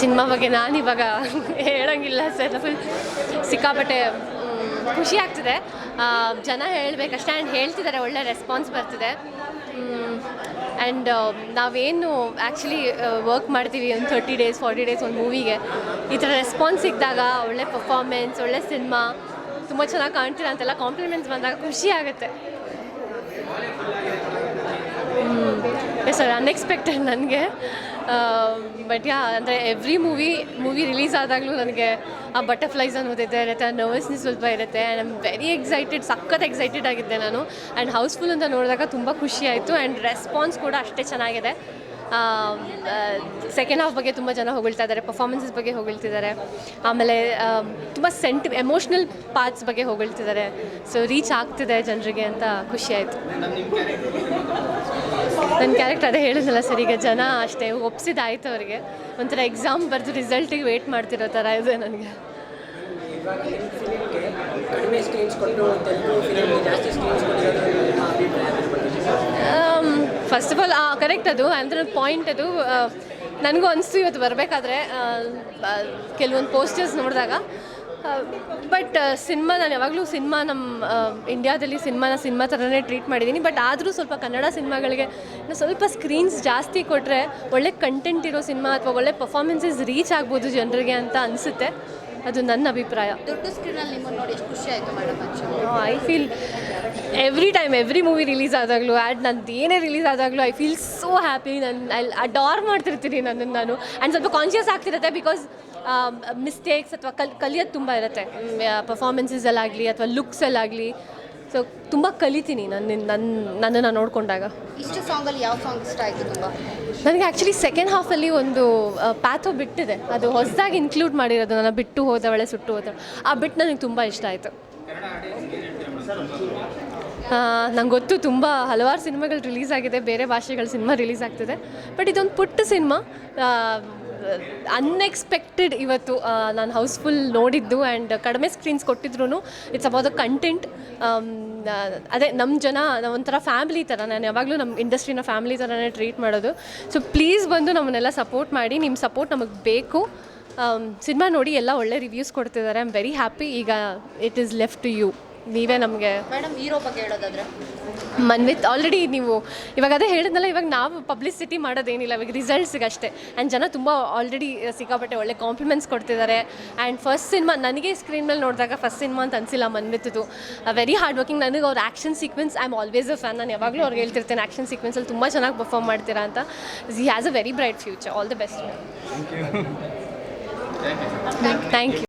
Cinema ಬಗ್ಗೆ ನಾನು ಇವಾಗ ಹೇಳೋಂಗಿಲ್ಲ ಸರ್. ಫುಲ್ ಸಿಕ್ಕಾಪಟ್ಟೆ ಖುಷಿ ಆಗ್ತಿದೆ. ಜನ ಹೇಳಬೇಕಷ್ಟೇ ಆ್ಯಂಡ್ ಹೇಳ್ತಿದ್ದಾರೆ ಒಳ್ಳೆ ರೆಸ್ಪಾನ್ಸ್ ಬರ್ತಿದೆ. ಆ್ಯಂಡ್ ನಾವೇನು ಆ್ಯಕ್ಚುಲಿ ವರ್ಕ್ ಮಾಡ್ತೀವಿ ಒಂದು ತರ್ಟಿ ಡೇಸ್ ಫಾರ್ಟಿ ಡೇಸ್ ಒಂದು ಮೂವಿಗೆ ಈ ಥರ ರೆಸ್ಪಾನ್ಸ್ ಸಿಕ್ಕಿದಾಗ, ಒಳ್ಳೆ ಪರ್ಫಾರ್ಮೆನ್ಸ್ ಒಳ್ಳೆ ಸಿನಿಮಾ, ತುಂಬ ಚೆನ್ನಾಗಿ ಕಾಣ್ತೀರಾ ಅಂತೆಲ್ಲ ಕಾಂಪ್ಲಿಮೆಂಟ್ಸ್ ಬಂದಾಗ ಖುಷಿ ಆಗುತ್ತೆ. ಎಸ್ ಸರ್ ಅನ್ಎಕ್ಸ್ಪೆಕ್ಟೆಡ್ ನನಗೆ. ಬಟ್ ಯಾ ಅಂದರೆ ಎವ್ರಿ ಮೂವಿ ಮೂವಿ ರಿಲೀಸ್ ಆದಾಗಲೂ ನನಗೆ ಆ ಬಟರ್ಫ್ಲೈಸ್ ಅನ್ನೋದಿದೆ ಇರುತ್ತೆ ನರ್ವಸ್ನೆಸ್ ಸ್ವಲ್ಪ ಇರುತ್ತೆ ಆ್ಯಂಡ್ ಐಮ್ ವೆರಿ ಎಕ್ಸೈಟೆಡ್ ಸಖತ್ ಎಕ್ಸೈಟೆಡ್ ಆಗಿದ್ದೆ ನಾನು. ಆ್ಯಂಡ್ ಹೌಸ್ಫುಲ್ ಅಂತ ನೋಡಿದಾಗ ತುಂಬ ಖುಷಿ ಆಯಿತು ಆ್ಯಂಡ್ ರೆಸ್ಪಾನ್ಸ್ ಕೂಡ ಅಷ್ಟೇ ಚೆನ್ನಾಗಿದೆ. ಸೆಕೆಂಡ್ ಹಾಫ್ ಬಗ್ಗೆ ತುಂಬ ಜನ ಹೊಗಳ್ತಾ ಇದ್ದಾರೆ ಪರ್ಫಾರ್ಮೆನ್ಸಸ್ ಬಗ್ಗೆ ಹೊಗಳ್ತಿದ್ದಾರೆ ಆಮೇಲೆ ತುಂಬ ಸೆಂಟಿ ಎಮೋಷ್ನಲ್ ಪಾರ್ಟ್ಸ್ ಬಗ್ಗೆ ಹೊಗಳ್ತಿದ್ದಾರೆ ಸೊ ರೀಚ್ ಆಗ್ತಿದೆ ಜನರಿಗೆ ಅಂತ ಖುಷಿ ಆಯಿತು. ನನ್ನ ಕ್ಯಾರೆಕ್ಟರ್ ಅದೇ ಹೇಳಿದ್ನಲ್ಲ ಸರ್, ಈಗ ಜನ ಅಷ್ಟೇ ಒಪ್ಸಿದಾಯ್ತು ಅವರಿಗೆ. ಒಂಥರ ಎಕ್ಸಾಮ್ ಬರೆದು ರಿಸಲ್ಟಿಗೆ ವೆಯ್ಟ್ ಮಾಡ್ತಿರೋ ಥರ ಇದೆ ನನಗೆ. ಕಡಿಮೆ ಸ್ಕ್ರೀನ್ಸ್ ಕೊಟ್ಟು ಜಾಸ್ತಿ ಸ್ಕ್ರೀನ್ಸ್ ಕೊಟ್ಟಿರೋದು ನಿಮ್ಮ ಅಭಿಪ್ರಾಯ ಅದ್ರ ಬಗ್ಗೆ ಫಸ್ಟ್ ಆಫ್ ಆಲ್ ಕರೆಕ್ಟ್ ಅದು. ಅಂದರೆ ಪಾಯಿಂಟ್ ಅದು. ನನಗೂ ಅನಿಸ್ತು ಇವತ್ತು ಬರಬೇಕಾದ್ರೆ. ಕೆಲವೊಂದು ಪೋಸ್ಟರ್ಸ್ ನೋಡಿದಾಗ. ಬಟ್ ಸಿನಿಮಾ ನಾನು ಯಾವಾಗಲೂ ಸಿನಿಮಾ ನಮ್ಮ ಇಂಡಿಯಾದಲ್ಲಿ ಸಿನಿಮಾನ ಸಿನಿಮಾ ಥರನೇ ಟ್ರೀಟ್ ಮಾಡಿದ್ದೀನಿ ಬಟ್ ಆದರೂ ಸ್ವಲ್ಪ ಕನ್ನಡ ಸಿನಿಮಾಗಳಿಗೆ ಸ್ವಲ್ಪ ಸ್ಕ್ರೀನ್ಸ್ ಜಾಸ್ತಿ ಕೊಟ್ಟರೆ ಒಳ್ಳೆ ಕಂಟೆಂಟ್ ಇರೋ ಸಿನಿಮಾ ಅಥವಾ ಒಳ್ಳೆ ಪರ್ಫಾರ್ಮೆನ್ಸಸ್ ರೀಚ್ ಆಗ್ಬೋದು ಜನರಿಗೆ ಅಂತ ಅನಿಸುತ್ತೆ. ಅದು ನನ್ನ ಅಭಿಪ್ರಾಯ. ದೊಡ್ಡ ಸ್ಕ್ರೀನಲ್ಲಿ ನಿಮ್ಮನ್ನು ನೋಡಿ ಎಷ್ಟು ಖುಷಿ ಆಯಿತು madam I feel every time every movie release ಆದಾಗಲೂ and ನಂದು ಏನೇ ರಿಲೀಸ್ ಆದಾಗಲೂ ಐ ಫೀಲ್ ಸೋ ಹ್ಯಾಪಿ ನಾನು ಐ ಅಡಾರ್ ಮಾಡ್ತಿರ್ತೀನಿ ನನ್ನನ್ನು ನಾನು. ಆ್ಯಂಡ್ ಸ್ವಲ್ಪ ಕಾನ್ಷಿಯಸ್ ಆಗ್ತಿರುತ್ತೆ ಬಿಕಾಸ್ ಮಿಸ್ಟೇಕ್ಸ್ ಅಥವಾ ಕಲ್ ಕಲಿಯೋದು ತುಂಬ ಇರುತ್ತೆ. ಪರ್ಫಾರ್ಮೆನ್ಸಸಲ್ಲಾಗಲಿ ಅಥವಾ ಲುಕ್ಸಲ್ಲಾಗಲಿ ಸೊ ತುಂಬ ಕಲಿತೀನಿ ನನ್ನ ನನ್ನ ನನ್ನನ್ನು ನೋಡಿಕೊಂಡಾಗ. ಇಷ್ಟು ಸಾಂಗಲ್ಲಿ ಯಾವ ಸಾಂಗ್ ಇಷ್ಟ ಆಯಿತು ತುಂಬ? ನನಗೆ ಆ್ಯಕ್ಚುಲಿ ಸೆಕೆಂಡ್ ಹಾಫಲ್ಲಿ ಒಂದು ಪ್ಯಾಥೋ ಬಿಟ್ಟಿದೆ. ಅದು ಹೊಸದಾಗಿ ಇನ್ಕ್ಲೂಡ್ ಮಾಡಿರೋದು ನನ್ನ ಬಿಟ್ಟು ಹೋದವಳೆ ಸುಟ್ಟು ಹೋದ ಆ ಬಿಟ್ಟು ನನಗೆ ತುಂಬ ಇಷ್ಟ ಆಯಿತು. ನಂಗೆ ಗೊತ್ತು, ತುಂಬ ಹಲವಾರು ಸಿನಿಮಾಗಳು ರಿಲೀಸ್ ಆಗಿದೆ. ಬೇರೆ ಭಾಷೆಗಳ ಸಿನಿಮಾ ರಿಲೀಸ್ ಆಗ್ತಿದೆ. ಬಟ್ ಇದೊಂದು ಪುಟ್ಟ ಸಿನಿಮಾ. ಅನ್ಎಕ್ಸ್ಪೆಕ್ಟೆಡ್ ಇವತ್ತು ನಾನು ಹೌಸ್ಫುಲ್ ನೋಡಿದ್ದು ಆ್ಯಂಡ್ ಕಡಿಮೆ ಸ್ಕ್ರೀನ್ಸ್ ಕೊಟ್ಟಿದ್ರು ಇಟ್ಸ್ ಅಬೌಟ್ ದ ಕಂಟೆಂಟ್ ಅದೇ ನಮ್ಮ ಜನ, ಒಂಥರ ಫ್ಯಾಮಿಲಿ ಥರ ನಾನು ಯಾವಾಗಲೂ ನಮ್ಮ ಇಂಡಸ್ಟ್ರಿನ ಫ್ಯಾಮಿಲಿ ಥರನೇ ಟ್ರೀಟ್ ಮಾಡೋದು. ಸೊ ಪ್ಲೀಸ್ ಬಂದು ನಮ್ಮನ್ನೆಲ್ಲ ಸಪೋರ್ಟ್ ಮಾಡಿ. ನಿಮ್ಮ ಸಪೋರ್ಟ್ ನಮಗೆ ಬೇಕು. ಸಿನಿಮಾ ನೋಡಿ ಎಲ್ಲ ಒಳ್ಳೆ ರಿವ್ಯೂಸ್ ಕೊಡ್ತಿದ್ದಾರೆ. ಐ ಆಮ್ ವೆರಿ ಹ್ಯಾಪಿ ಈಗ it is left to you ನೀವೇ ನಮಗೆ ಮೇಡಮ್ ಹೀರೋ ಬಗ್ಗೆ ಹೇಳೋದಾದ್ರೆ? ಮನ್ವಿತ್ ಆಲ್ರೆಡಿ ನೀವು ಇವಾಗ ಅದೇ ಹೇಳಿದ್ನಲ್ಲ ಇವಾಗ ನಾವು ಪಬ್ಲಿಸಿಟಿ ಮಾಡೋದೇನಿಲ್ಲ ಇವಾಗ ರಿಸಲ್ಟ್ಸ್ಗೆ ಅಷ್ಟೇ ಆ್ಯಂಡ್ ಜನ ತುಂಬ ಆಲ್ರೆಡಿ ಸಿಕ್ಕಾಪಟ್ಟೆ ಒಳ್ಳೆ ಕಾಂಪ್ಲಿಮೆಂಟ್ಸ್ ಕೊಡ್ತಿದ್ದಾರೆ ಆ್ಯಂಡ್ ಫಸ್ಟ್ ಸಿನಿಮಾ ನನಗೆ ಸ್ಕ್ರೀನ್ ಮೇಲೆ ನೋಡಿದಾಗ ಫಸ್ಟ್ ಸಿನಿಮಾ ಅಂತ ಅನಿಸಿಲ್ಲ ಮನ್ವಿತ್ತು ವೆರಿ ಹಾರ್ಡ್ ವರ್ಕಿಂಗ್ ನನಗೆ ಅವ್ರ action sequence I am always a fan ನಾನು ಯಾವಾಗಲೂ ಅವ್ರಿಗೆ ಹೇಳ್ತಿರ್ತೇನೆ ಆ್ಯಕ್ಷನ್ ಸೀಕ್ವೆನ್ಸಲ್ಲಿ ತುಂಬ ಚೆನ್ನಾಗಿ ಪರ್ಫಾರ್ಮ್ ಮಾಡ್ತೀರಾ ಅಂತ. He has a very bright future all the best thank you